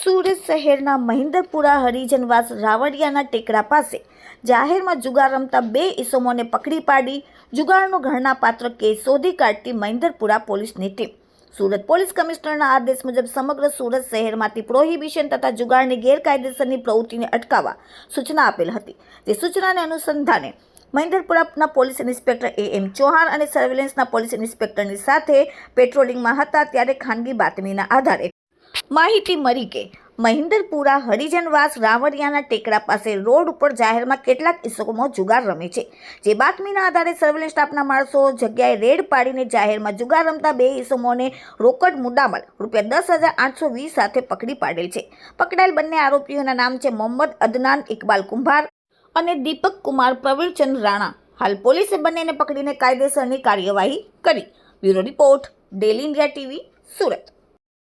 સુરત શહેરના મહિન્દરપુરા હરિજનવાસ રાવડિયાના ટેકરા પાસે જાહેરમાં જુગાર રમતા બે ઇસમોને પકડી પાડી જુગારનો ઘરના પાત્ર કેસ શોધી કાઢતી મહિન્દરપુરા પોલીસની ટીમ. સુરત પોલીસ કમિશનરના આદેશ મુજબ સમગ્ર સુરત શહેરમાંથી પ્રોહિબિશન તથા જુગારની ગેરકાયદેસરની પ્રવૃત્તિને અટકાવવા સૂચના આપેલ હતી. તે સૂચનાને અનુસંધાને મહિન્દરપુરાના police inspector A M Chauhan અને સર્વેલન્સના પોલીસ ઇન્સ્પેક્ટરની સાથે પેટ્રોલિંગમાં હતા ત્યારે ખાનગી બાતમીના આધારે. માહિતી મળી કે મહિન્દરપુરા હરિજનવાસ રાવડિયાના ટેકરા પાસે રોડ ઉપર જાહેરમાં કેટલાક ઇસમો જુગાર રમે છે. જે બાતમીના આધારે સર્વેલન્સ સ્ટાફના માણસો જગ્યાએ રેડ પાડીને જાહેરમાં જુગાર રમતા બે ઇસમોને રોકડ મુદ્દામાલ રૂપિયા દસ હજાર આઠસો વીસ સાથે પકડી પાડેલ છે. પકડાયેલ બંને આરોપીઓના નામ છે મોહમ્મદ અદનાન ઇકબાલ કુંભાર અને દીપક કુમાર પ્રવીરચંદ રાણા હાલ પોલીસે બંનેને પકડીને કાયદેસરની કાર્યવાહી કરી. Bureau report daily India TV Surat.